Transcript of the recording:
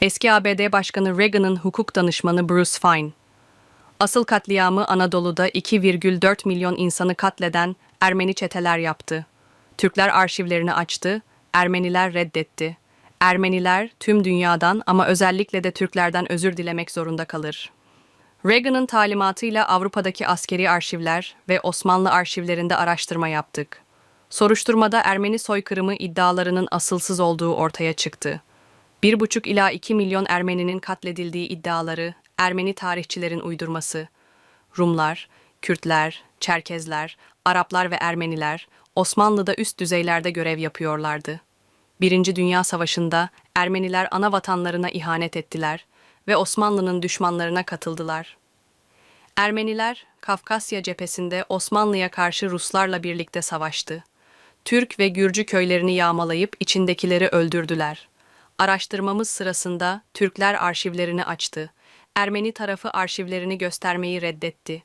Eski ABD Başkanı Reagan'ın hukuk danışmanı Bruce Fine. Asıl katliamı Anadolu'da 2,4 milyon insanı katleden Ermeni çeteler yaptı. Türkler arşivlerini açtı, Ermeniler reddetti. Ermeniler tüm dünyadan ama özellikle de Türklerden özür dilemek zorunda kalır. Reagan'ın talimatıyla Avrupa'daki askeri arşivler ve Osmanlı arşivlerinde araştırma yaptık. Soruşturmada Ermeni soykırımı iddialarının asılsız olduğu ortaya çıktı. 1,5 ila 2 milyon Ermeninin katledildiği iddiaları Ermeni tarihçilerin uydurması. Rumlar, Kürtler, Çerkezler, Araplar ve Ermeniler Osmanlı'da üst düzeylerde görev yapıyorlardı. Birinci Dünya Savaşı'nda Ermeniler ana vatanlarına ihanet ettiler ve Osmanlı'nın düşmanlarına katıldılar. Ermeniler Kafkasya cephesinde Osmanlı'ya karşı Ruslarla birlikte savaştı. Türk ve Gürcü köylerini yağmalayıp içindekileri öldürdüler. Araştırmamız sırasında Türkler arşivlerini açtı. Ermeni tarafı arşivlerini göstermeyi reddetti.